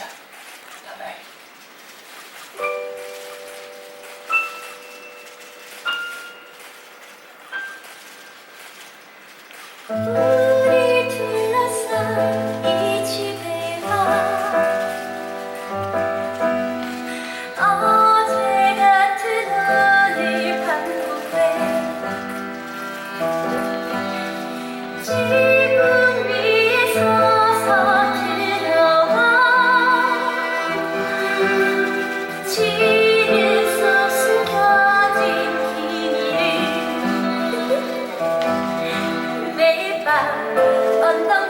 Russia. 건강